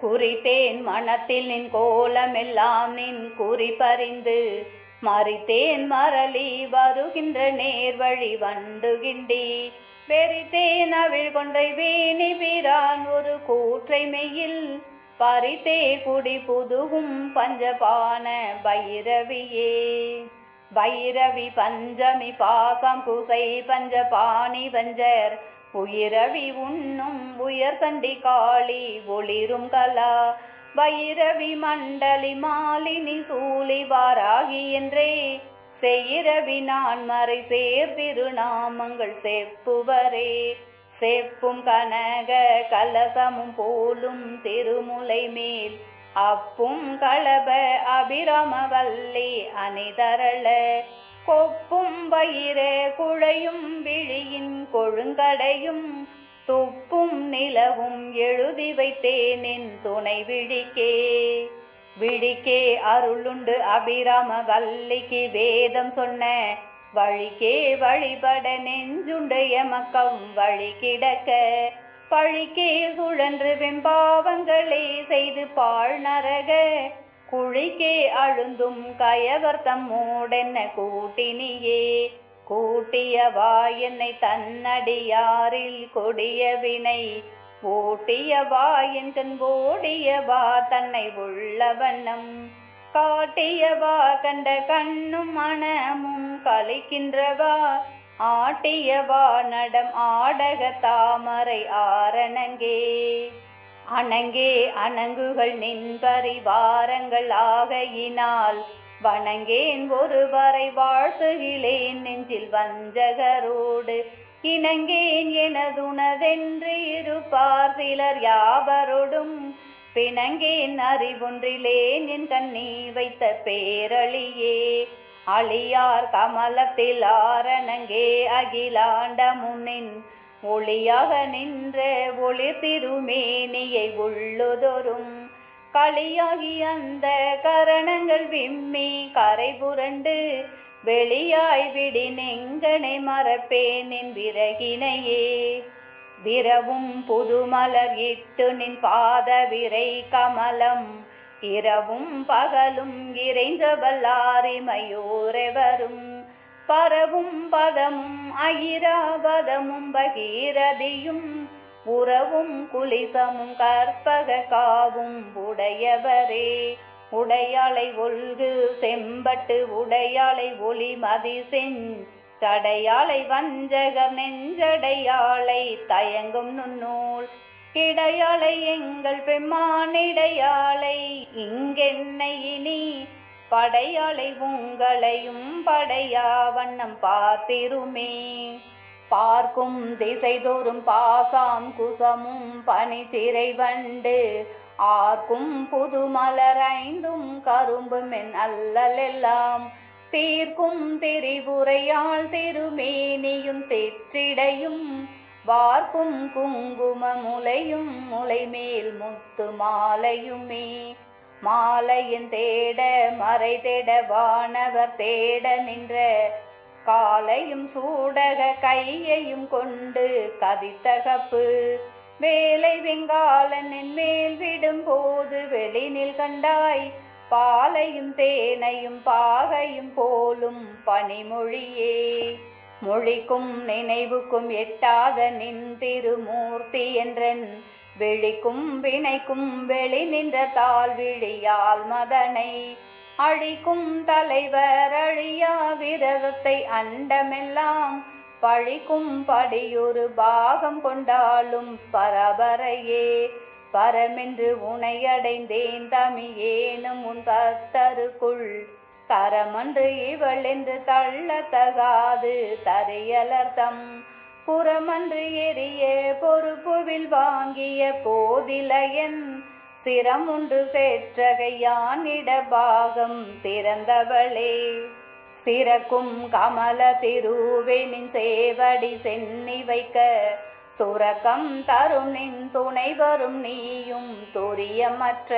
குறித்தேன் மனத்தில் நின் கோலமெல்லாம் நின் குறிப்பறிந்து மறித்தேன் மரளி வருகின்ற நேர்வழி வண்டுகிண்டி வெறித்தேன் அவிழ் கொன்றை வேணி பிரான் ஒரு கூற்றை மெயில் பறித்தே குடி புதுகும் பஞ்சபான பைரவியே. வைரவி பஞ்சமி பாசம் குசை பஞ்ச பாணி பஞ்சர். உயிரவி உண்ணும் உயர் சண்டி காளி ஒளிரும் கலா. வைரவி மண்டலி மாலினி சூழி வாராகி என்றே. செய்யிரவி நான் மறை சேர்திருநாமங்கள் செப்புவரே. செப்பும் கனக கலசமும் போலும் திருமுலை மேல். அப்பும் களப அபிராமவல்லி அணிதரள. கொப்பும் வயிற குழையும் விழியின் கொழுங்கடையும். துப்பும் நிலவும் எழுதி வைத்தேனின் துணை விழிக்கே. விழிக்கே அருளுண்டு அபிராம வல்லிக்கு வேதம் சொன்ன. வழிக்கே வழிபட நெஞ்சுண்டு எமக்கம் வழி கிடக்க. பழிக்கே சுழன்று வெம்பாவங்களே செய்து பாழ் நரக. குழிக்கே அழுந்தும் கயவர்த்தம் மூடென்ன கூட்டினியே. கூட்டியவா என்னை தன்னடியாரில் கொடிய வினை. ஓட்டியவா என் கண் ஓடியவா தன்னை உள்ள வண்ணம். காட்டியவா கண்ட கண்ணும் மனமும் கலைக்கின்றவா ஆட்டியவானடம் ஆடக தாமரை ஆரணங்கே. அணங்கே அணங்குகள் நின்பறி வாரங்கள் ஆகையினால் வணங்கேன் ஒருவரை வாழ்த்துகிலேன் நெஞ்சில் வஞ்சகரோடு. இணங்கேன் எனதுனதென்று இருப்பார் சிலர் யாவரோடும். பிணங்கேன் அறிவொன்றிலேன் என் கண்ணி வைத்த பேரழியே. அழியார் கமலத்தில் ஆரணங்கே அகிலாண்ட முன்னின் ஒளியாக நின்ற ஒளி திருமேனியை உள்ளுதொரும். களியாகி அந்த கரணங்கள் விம்மி கரை புரண்டு வெளியாய் விடி நெங்கனை மறப்பேனின் விறகினையே. விரவும் புதுமலர் இட்டு நின் பாத விரை கமலம் இரவும் பகலும் இறைஞ்சவல்லாரிமையோரெவரும் பரவும் பதமும் அகிராபதமும் பகீரதியும். உறவும் குலிசமும் கற்பக காவும் உடையவரே. உடையாளை ஒல்கு செம்பட்டு உடையாளை ஒளி மதி சடையாளை வஞ்சகர் நெஞ்சடையாளை தயங்கும் நுண்ணூல். இடையாளை எங்கள் பெம்மானிடையாளை இங்கென்னை இனி படையாளை உங்களையும் படையா வண்ணம் பார்த்திருமே. பார்க்கும் திசைதோறும் பாசாம் குசமும் பனி சிறை வண்டு ஆர்க்கும் புது மலரைந்தும் கரும்பும் என் அல்லலெல்லாம் தீர்க்கும் திரிபுரையாள் திருமேனியும் சிற்றிடையும் வார்க்கும் குங்கும முலையும் முலைமேல் முத்து மாலையுமே. மாலையின் தேட மறை தேட வானவர் தேட நின்ற காலையும் சூடக கையையும் கொண்டு கதித்தகப்பு. வேலை வெங்காலனின் மேல் விடும் போது வெளினில் கண்டாய். பாலையும் தேனையும் பாகையும் போலும் பனிமொழியே. மொழிக்கும் நினைவுக்கும் எட்டாத நின் திருமூர்த்தி என்றன். விழிக்கும் வினைக்கும் வெளி நின்ற தால் விழியால் மதனை. அழிக்கும் தலைவர் அழியா விரதத்தை அண்டமெல்லாம். பழிக்கும் படியொரு பாகம் கொண்டாலும் பரபரையே. பரமென்று உனையடைந்தேன் தமியேனும் உன் பத்தருக்குள் கரமன்று இவள் என்று தள்ளத்தகாது தரையலர்த்தம் புறமன்று எரிய பொறுப்புவில் வாங்கிய போதிலையன் சிரம் ஒன்று சேற்றகையானிட பாகம் சிறந்தவளே. சிறக்கும் கமல திருவேனின் சேவடி சென்னி வைக்க துறக்கம் தரும் நின் துணை வரும் நீயும் துரியமற்ற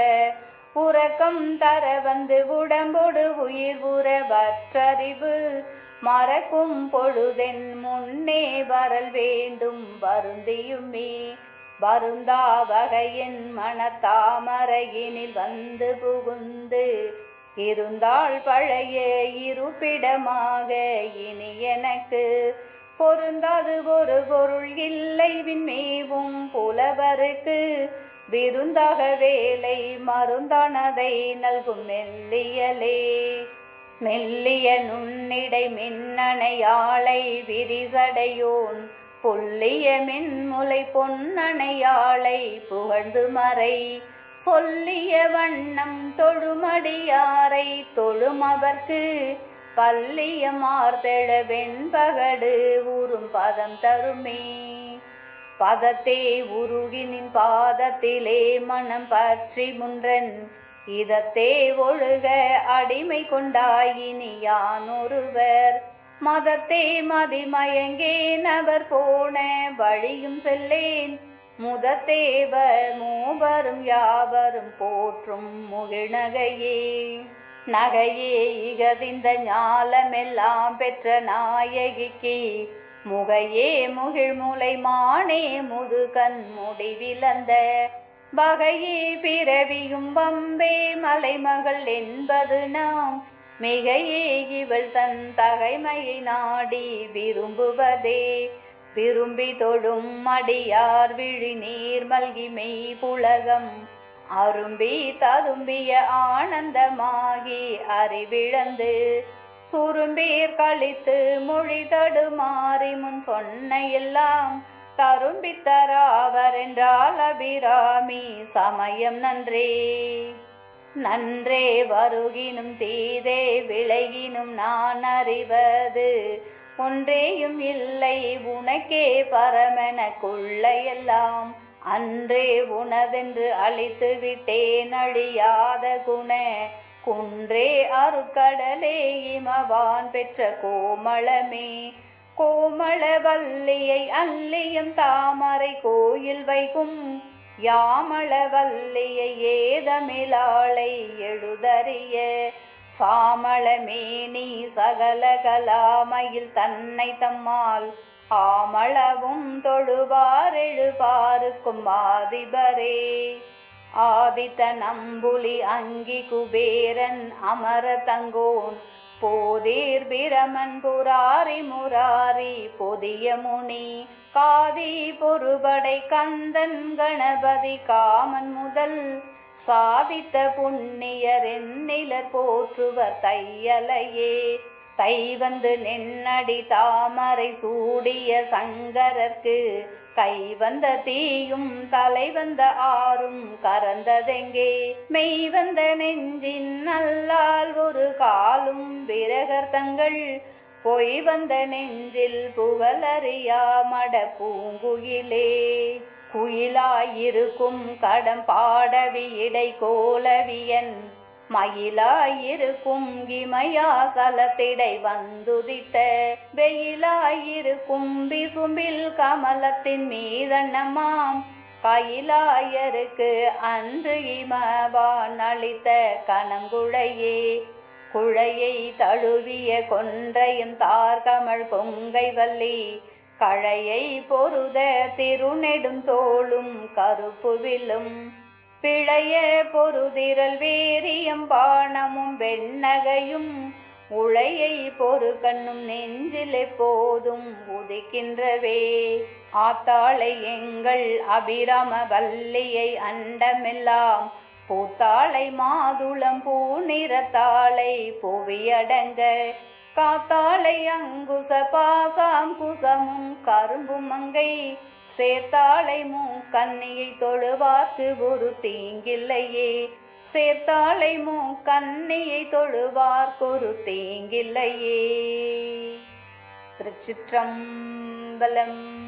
உறக்கம் தர வந்து உடம்பொடு உயிர் உறவற்றறிவு. மறக்கும் பொழுதென் முன்னே வரல் வேண்டும் வருந்தியுமே. வருந்தா வகையின் மனத்தாமரையினில் வந்து புகுந்து. இருந்தால் பழைய இருப்பிடமாக இனி எனக்கு. பொருந்தாது ஒரு பொருள் இல்லை விண்மேவும் புலவருக்கு. விருந்தாக வேலை மருந்தானதை நல்கும் மெல்லியலே. மெல்லிய நுண்ணிடை மின்னணையாளை விரிசடையோன். புள்ளிய மின்முலை பொன்னணையாளை புகழ்ந்து மறை. சொல்லிய வண்ணம் தொழுமடியாரை தொழும் அவர்க்கு. பல்லிய மார்தெழ வெண்பகடு ஊறும் பதம் தருமே. பதத்தே உருகினின் பாதத்திலே மனம் பற்றி முன்றன். இதத்தே ஒழுக அடிமை கொண்டாயினி யான் ஒருவர். மதத்தே மதிமயங்கேன் அவர் போன வழியும் செல்லேன். முதத்தேவர் மூவரும் யாவரும் போற்றும் முகிழ்நகையே. நகையே இகதிந்த ஞாலமெல்லாம் பெற்ற நாயகிக்கு முகையே முகிழ்முலை மானே முதுகன் முடி முடிவிலந்த பகையே பிறவியும் பம்பே மலைமகள் என்பது நாம். மிகையே இவள் தன் தகைமையை நாடி விரும்புவதே. விரும்பி தொழும் அடியார் விழி நீர் மல்கி மெய் புலகம். அரும்பி ததும்பிய ஆனந்தமாகி அறிவிழந்து சுரும்பீர் கழித்து மொழி தடுமாறி முன் சொன்ன எல்லாம் தரும்பி தராவர் என்றால் அபிராமி. சமயம் நன்றே. நன்றே வருகினும் தீதே விலகினும் நான் அறிவது. ஒன்றேயும் இல்லை உனக்கே பரமென கொள்ள எல்லாம் அன்றே உனதென்று அழித்து விட்டேன் அழியாத குண குன்றே அருட்கடலே இமவான் பெற்ற கோமளமே. கோமள வல்லியை அல்லியம் தாமரை கோயில் வைகும் யாமள வல்லியை ஏதமிலாளை எழுதறிய. சாமளமேனி சகல கலாமையில் தன்னை தம்மால் ஆமளவும் தொழுவார் எழுபாருக்கும் ஆதிபரே. ஆதித்த நம்புலி அங்கி குபேரன் அமர தங்கோன். போதீர் பிரமன் புராரி முராரி பொதிய முனி காதி பொறுபடை கந்தன் கணபதி காமன் முதல். சாதித்த புண்ணியர் என்னிலர் போற்றுவர் தையலையே. தை வந்து நின்னடி தாமரை சூடிய சங்கரர்க்கு கை வந்த தீயும் தலை வந்த ஆறும் கறந்ததெங்கே? மெய் வந்த நெஞ்சின் நல்லால் ஒரு காலும் விரகர் தங்கள். பொய் வந்த நெஞ்சில் புகழறியா மட பூங்குயிலே குயிலாயிருக்கும் கடம் பாடவி இடை கோலவியன் மயிலாயிருக்கும் இமயாசலத்திடை வந்துதித்த வெயிலாயிருக்கும் பிசும்பில் கமலத்தின் மீதண்ணமாம். கயிலாயருக்கு அன்று இமவான் அளித்த கணங்குழையே. குழையை தழுவிய கொன்றையும் தார்கமழ் பொங்கை வல்லி கழையை பொருத திருநெடும் தோளும் கருப்புவிலும் பிழைய பொருதிரல் வேரியம் பாணமும் வெண்ணகையும் உழையை பொறு கண்ணும் நெஞ்சில் போதும் உதிக்கின்றவே. ஆத்தாளை எங்கள் அபிராம வல்லியை அண்டமெல்லாம் பூத்தாளை மாதுளம் பூநிறத்தாளை புவியடங்க. காத்தாளை அங்குச பாசாம் குசமும் கரும்பு மங்கை சேர்த்தாளை மூக்கன்னியை தொழுவார்க்கு ஒரு தீங்கில்லையே. சேர்த்தாளை மூக்கன்னியை தொழுவார்க்கு ஒரு தீங்கில்லையே. திருச்சிற்றம்பலம்